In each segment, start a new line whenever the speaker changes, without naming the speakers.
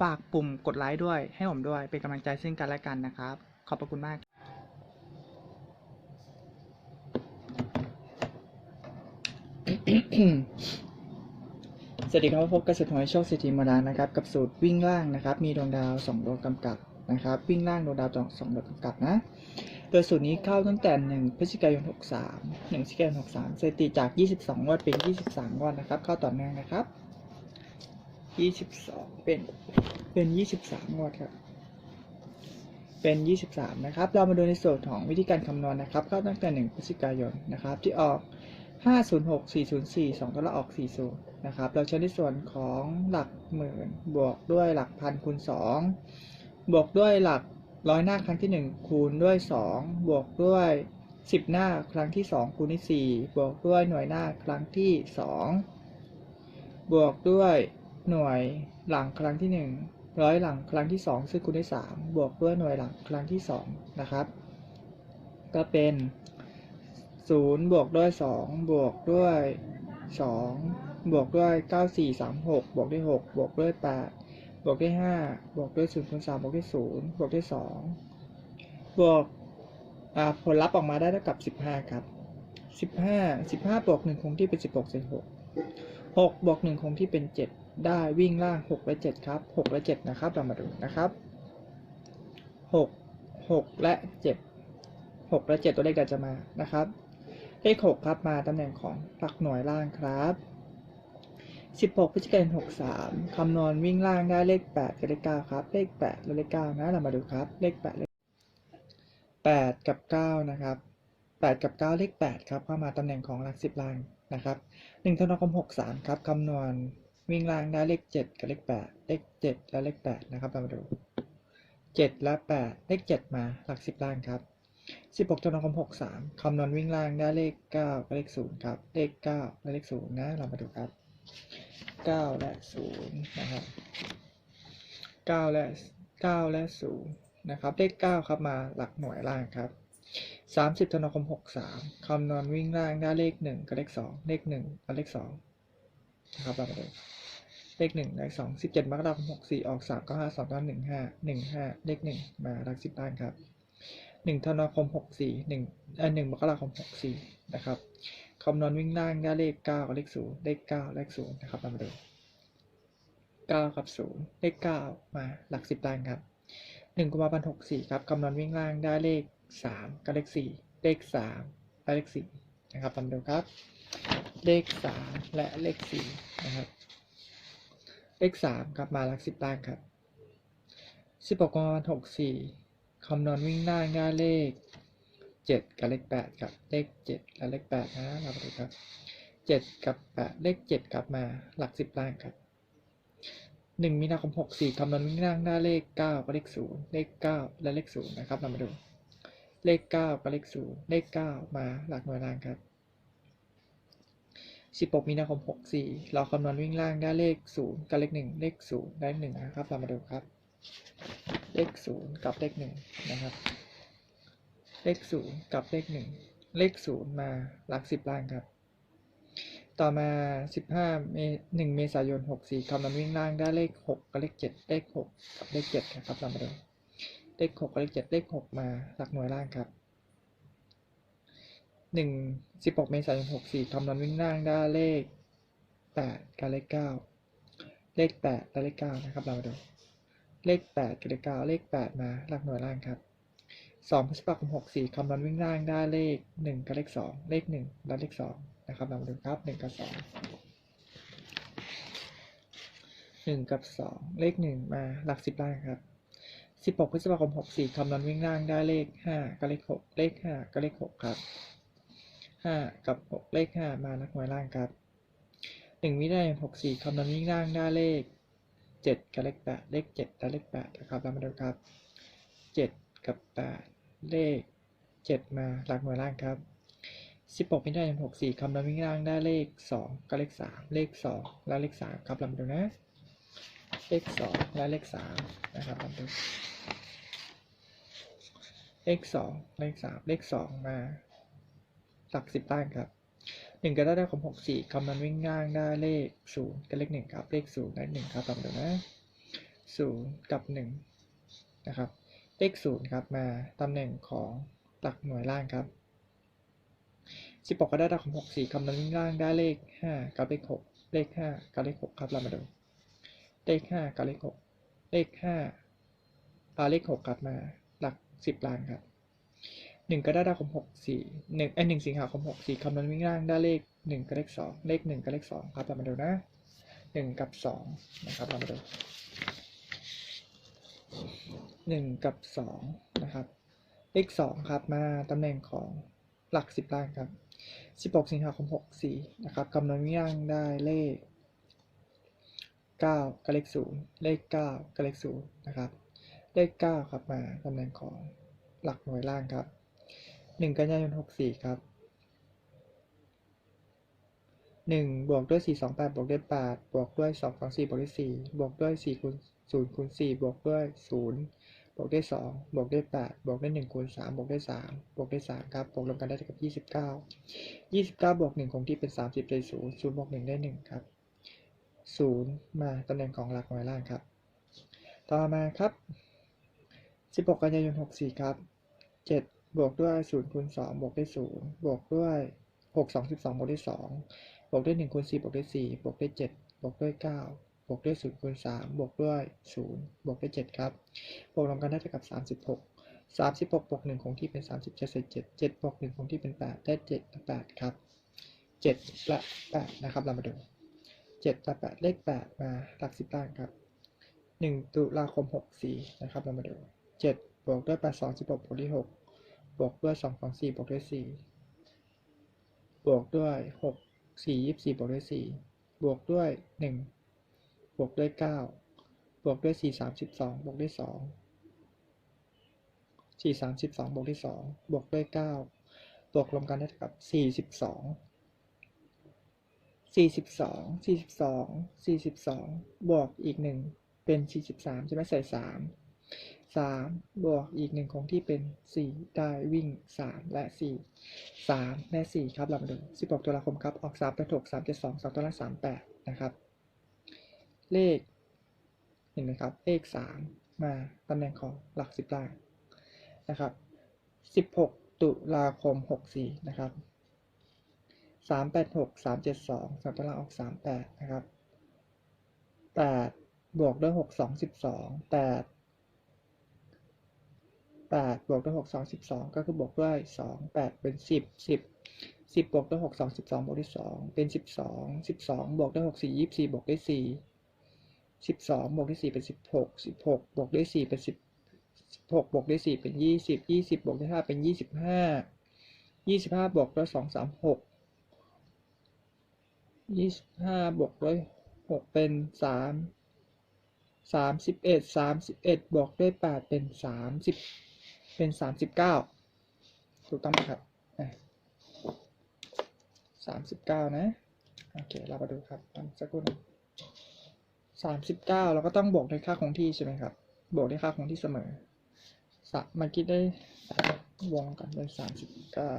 ฝากปุ่มกดไลค์ด้วย ให้ผมด้วยเป็นกำลังใจซึ่งกันและกันนะครับ ขอบพระคุณมากสวัสดีครับพบกับสุดหวยโชคสิทธิมาดานะครับ กับสูตรวิ่งล่างนะครับ มีดวงดาวสองดวงกำกับนะครับ วิ่งล่างดวงดาวสองดวงกำกับนะโดยสูตรนี้เข้าตั้งแต่หนึ่งพฤศจิกายน 63หนึ่งพฤศจิกายน 63สถิติจาก 22 งวดเป็น 23 งวดนะครับ เข้าต่อเนื่องนะครับ 22เป็น เป็น23งวดครับ เป็น23นะครับ เรามาดูในส่วนของวิธีการคำนวณนะครับเข้าตั้งแต่1พฤศจิกายนนะครับ ที่ออก506 404 2ตัวละออก40นย์นะครับ เราใช้ในส่วนของหลักหมื่นบวกด้วยหลักพันคูณ2บวกด้วยหลักร้อยหน้าครั้งที่1คูณด้วย2บวกด้วย10หน้าครั้งที่2คูณที่4บวกด้วยหน่วยหน้าครั้งที่2บวกด้วย หน่วยหลังครั้งที่ 1 ร้อยหลังครั้งที่ 2 ซึ่งคูณด้วย 3 บวกด้วยหน่วยหลังครั้งที่ 2 นะครับ ก็เป็น 0 บวกด้วย 2 บวกด้วย 2 บวกด้วย 9 4 3 6 บวกด้วย 6 บวกด้วย 8 บวกด้วย 5 บวกด้วย0คูณ3บวกด้วย 0 บวกด้วย 2 บวกผลลัพธ์ออกมาได้เท่ากับ 15 ครับ 15 15บวก1คงที่เป็น 16เศษ6 6บวก1คงที่เป็น 7 ได้วิ่งล่าง6และ7ครับ6และ7นะครับ เรามาดูนะครับ 6 6 และ 7 6 และ 7 ตัวเลขใดจะมานะครับ เลข 6 ครับมาตำแหน่งของหลักหน่วยล่างครับ 16พฤศจิกายน63 คำนวณวิ่งล่างได้เลข 8 กับเลข 9 ครับ เลข 8 และเลข 9 นะ เรามาดูครับ เลข 8 เลข 8 กับ 9 นะครับ 8 กับ 9 เลข 8 ครับเข้ามาตำแหน่งของหลัก 10ล่างนะครับ1ธันวาคม63 ครับคำนวณ วิ่งล่างได้เลข 7 กับเลข 8 เลข 7 และเลข 8 นะครับเรามาดู 7 และ 8 เลข 7 มาหลัก 10 ล่างครับ 16ธันวาคม63คำนวณวิ่งล่างได้เลข 9 กับเลข 0 ครับ เลข 9 และเลข 0 นะ เรามาดูครับ 9 และ 0 นะครับ9และ 9 และ 0 นะครับ เลข 9 ครับมาหลักหน่วยล่างครับ30ธนาคม63คำนวณวิ่งล่างได้เลข 1 กับเลข 2 เลข1กับเลข2นะครับเรามาดู เลขหนึ่งเลขสองสิบเจ็ดมกราคมหกสี่ออกสามก้าห้าสองเก้าหนึ่งห้าหนึ่งห้าเลขหนึ่งมารักสิบล้านครับหนึ่งธันวาคมหกสี่หนึ่งเออหนึ่งมกราคมหกสี่นะครับคำนวณวิ่งล่างได้เลขเก้ากับเลขศูนย์เลขเก้าเลขศูนย์นะครับมาดูเก้ากับศูนย์เลขเก้ามาหลักสิบล้านครับหนึ่งกุมภาพันธ์หกสี่ครับคำนวณวิ่งล่างได้เลขสามกับเลขสี่เลขสามและเลขสี่นะครับตามดูครับ เลขสามและเลขสี่นะครับ เลข3ครับมาหลัก10ล่างครับ16กุมภาพันธ์64คำนวณวิ่งล่างได้เลข7กับเลข8ครับเลข7และเลข8นะเรามาดูครับ7กับ8เลข7กลับมาหลัก10ล่างครับ1มีนาคม64คำนวณวิ่งล่างได้เลข9กับเลข0เลข9และเลข0นะครับเรามาดู เลข9กับเลข0เลข9มาหลักหน่วยล่างครับ 16 มีนาคม 64 เราคำนวณวิ่งล่างได้เลข 0 กับเลข 1 เลข 0 ได้ 1 นะครับ เรามาดูครับ เลข 0 กับเลข 1 นะครับ เลข 0 กับเลข 1 เลข 0 มาหลัก 10 ล่างครับ ต่อมา 15เม1เมษายน 64คำนวณวิ่งล่างได้เลข 6 กับเลข 7 เลข 6 กับเลข 7 นะครับ เรามาดู เลข 6 กับเลข 7 เลข 6 มาหลักหน่วยล่างครับ 1 16เมษายน64คำนวณวิ่งล่างได้เลข8กับเลข9เลข8และเลข9นะครับเรามาดูเลข8กับเลข9เลข8มาหลักหน่วยล่างครับสองพฤษภาคมหกสี่คำนวณวิ่งล่างได้เลขหนึ่งกับเลขสองเลขหนึ่งและเลขสองนะครับเรามาดูครับหนึ่งกับสองหนึ่งกับสองเลขหนึ่งมาหลักสิบล่างครับสิบหกพฤษภาคมหกสี่คำนวณวิ่งล่างได้เลขห้ากับเลขหกเลขห้ากับเลขหกครับ ห้ากับหกเลขห้ามานักหน่วยล่างครับหนึ่งมิได้หกสี่คำนวณวิ่งล่างได้เลขเจ็ดกับเลขแปดเลขเจ็ดและเลขแปดนะครับเรามาดูครับเจ็ดกับแปดเลขเจ็ดมาหลักหน่วยล่างครับสิบหกมิถุนายนหกสี่คำนวณวิ่งล่างได้เลขสองกับเลขสามเลขสองและเลขสามครับลำดูนะ เลขสองและเลขสามนะครับลำดูเลขสองเลขสามเลขสองมา หลักสิบล่างครับหนึ่งก็ได้ได้ของหกสี่คำนวณวิ่งล่างได้เลขศูนย์กับเลขหนึ่งครับ เลขศูนย์และหนึ่งครับลำดูนะศูนย์กับหนึ่งนะครับ เลขศูนย์ครับมาตำแหน่งของหลักหน่วยล่างครับสิบหกก็ได้ดักของหกสี่คำนวณวิ่งล่างได้เลขห้ากับเลขหกเลขห้ากับเลขหกครับเรามาดู เลขห้ากับเลขหกเลขห้าเอาเลขหกกลับมาหลักสิบล่างครับ หนึ่งก็ได้ดักของหกสี่หนึ่งไอหนึ่งสิงหาคมหกสี่คำนวณวิ่งล่างได้เลขหนึ่งกับเลขสองเลขหนึ่งกับเลขสองครับเรามาดูนะหนึ่งกับสองนะครับเรามาดูหนึ่งกับสองนะครับ เลขสองครับมาตำแหน่งของหลักสิบล่างครับสิบหกสิงหาคมหกสี่นะครับคำนวณย่างได้เลขเก้ากับเลขศูนย์เลขเก้ากับเลขศูนย์นะครับ เลขเก้าครับมาตำแหน่งของหลักหน่วยล่างครับ หนึ่งกันยายนหกสี่ครับหนึ่งบวกด้วยสี่สองแปดบวกด้วยแปดบวกด้วยสองสองสี่บวกด้วยสี่บวกด้วยสี่คูณศูนย์คูณสี่บวกด้วยศูนย์บวกด้วยสองบวกด้วยแปดบวกด้วยหนึ่งคูณสามบวกด้วยสามบวกด้วยสามครับบวกรวมกันได้เท่ากับยี่สิบเก้ายี่สิบเก้าบวกหนึ่งคงที่เป็นสามสิบได้ศูนย์ศูนย์บวกหนึ่งได้หนึ่งครับศูนย์มาตำแหน่งของหลักหน่วยล่างครับ ต่อมาครับสิบหกกันยายนหกสี่ครับเจ็ด บวกด้วยศูนย์คูณสองบวกด้วยศูนย์บวกด้วยหกสองสิบสองบวกด้วยสองบวกด้วยหนึ่งคูณสี่บวกด้วยสี่บวกด้วยเจ็ดบวกด้วยเก้าบวกด้วย0คูณ3บวกด้วย0บวกด้วย7ครับบวกรวมกันได้เท่ากับ 36 36บวก1คงที่เป็น 37ใส่7 7บวก1คงที่เป็น 8 ได้7และ8ครับ 7 และ 8 นะครับ เรามาดู 7 และ 8 เลข 8 มาหลัก10ล่างครับ 1 ตุลาคม 64 นะครับ เรามาดู 7 บวกด้วย 8 2 16บวกด้วย6 วกด้วย2 2 4บวกด้วย4บวกด้วยหกสี่ยี่สิบวกด้วย4บวกด้วย1บวกด้วยเก้าบวกด้วยสี่สามสิบสองบวกด้วยสองสี่สามสิบสองบวกด้วยสองบวกด้วยเก้าบวกรวมกันได้เท่ากับสี่สิบสองสี่สิบสองสี่สิบสองสี่สิบสองบวกอีกหนึ่งเป็นสี่สิบสามใช่ไหมใส่สาม สามบวกอีกหนึ่งคงที่เป็นสี่ได้วิ่งสามและสี่สามและสี่ครับเรามาดูสิบหกตุลาคมครับ ออกสามแปดหกสามเจ็ดสองสองตัวละสามแปดนะครับ เลข เห็นไหมครับ เลขสามมาตำแหน่งของหลักสิบล่างนะครับสิบหกตุลาคมหกสี่นะครับสามแปดหกสามเจ็ดสองสามตารางออกสามแปดนะครับแปดบวกด้วยหกสอ งสิบสองแปดบวกด้วยหกสองสิบสองก็คือบวกด้วยสองแปดเป็นสิบสิบสิบบวกด้วยหกสองสิบสองบวกด้วยสองเป็นสิบสองสิบสองบวกด้วยหกสี่ยี่สี่บวกด้วยสี่สิบสองบวกด้วยสี่เป็นสิบหกสิบหกบวกด้วยสี่เป็นสิบสิบหกบวกด้วยสี่เป็นยี่สิบยี่สิบบวกด้วยห้าเป็นยี่สิบห้ายี่สิบห้าบวกด้วยสองสามหกยี่สิบห้าบวกด้วยหกเป็นสามสามสิบเอ็ดสามสิบเอ็ดบวกด้วยแปดเป็นสามสิบ เป็นสามสิบเก้าถูกต้องไหมครับสามสิบเก้านะ โอเค เรามาดูครับตามสักครู่สามสิบเก้าเราก็ต้องบวกด้วยค่าคงที่ใช่ไหมครับ บวกด้วยค่าคงที่เสมอสมื่อกี้ได้วงกันเป็นสามสิบเก้า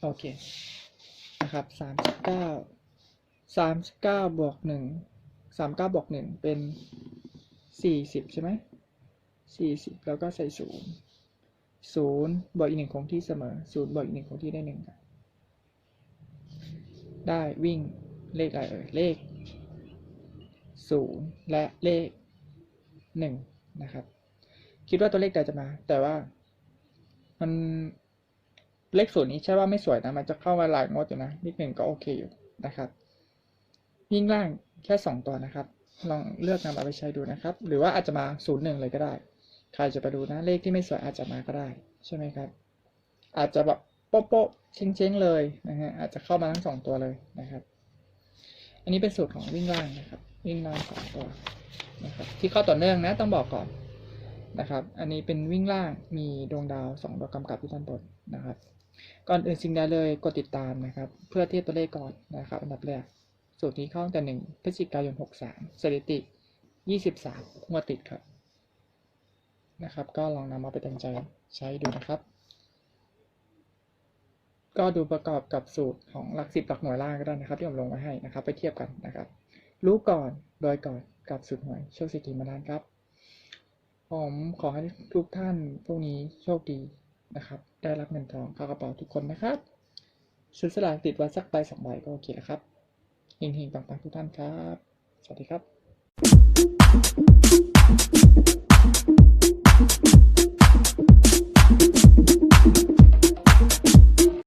โอเค นะครับสามสิบเก้าสามสิบเก้าบวกหนึ่ง สามเก้าบวกหนึ่งเป็นสี่สิบใช่ไหมสี่สิบแล้วก็ใส่ศูนย์ศูนย์บวกอีกหนึ่งคงที่เสมอศูนย์บวกอีกหนึ่งคงที่ได้หนึ่งครับได้วิ่งเลขอะไรเอ่ยเลขศูนย์และเลขหนึ่งนะครับ คิดว่าตัวเลขใดจะมา แต่ว่ามันเลขศูนย์นี้ใช่ว่าไม่สวยนะ มันจะเข้ามาหลายงดอยู่นะเลขหนึ่งก็โอเคอยู่นะครับวิ่งล่าง แค่สองตัวนะครับ ลองเลือกนำเอาไปใช้ดูนะครับ หรือว่าอาจจะมาศูนย์หนึ่งเลยก็ได้ ใครจะไปดูนะ เลขที่ไม่สวยอาจจะมาก็ได้ ใช่ไหมครับ อาจจะแบบโป๊ะโป๊ะเช้งเช้งๆเลยนะฮะ อาจจะเข้ามาทั้งสองตัวเลยนะครับ อันนี้เป็นสูตรของวิ่งล่างนะครับ วิ่งล่างสองตัวนะครับ ที่เข้าต่อเนื่องนะ ต้องบอกก่อนนะครับ อันนี้เป็นวิ่งล่าง มีดวงดาวสองดวงกำกับที่ด้านบนนะครับ ก่อนอื่นสิ่งใดเลยกดติดตามนะครับ เพื่อเทียบตัวเลขก่อนนะครับ อันดับแรก สูตรนี้เข้าตั้งแต่หนึ่งพฤศจิกายนหกสามสถิติยี่สิบสามงวดติดครับ นะครับ ก็ลองนำมาไปตั้งใจใช้ดูนะครับ ก็ดูประกอบกับสูตรของหลักสิบหลักหน่วยล่างก็ได้นะครับ ที่ผมลงไว้ให้นะครับ ไปเทียบกันนะครับ รู้ก่อนโดยก่อนกับสูตรหน่วยโชคสิทธิมาล้านครับ ผมขอให้ทุกท่านพวกนี้โชคดีนะครับ ได้รับเงินทองเข้ากระเป๋าทุกคนนะครับซื้อสลากติดไว้สักใบสองใบก็โอเคแล้วครับ เฮงๆต่างๆทุกท่านครับ สวัสดีครับ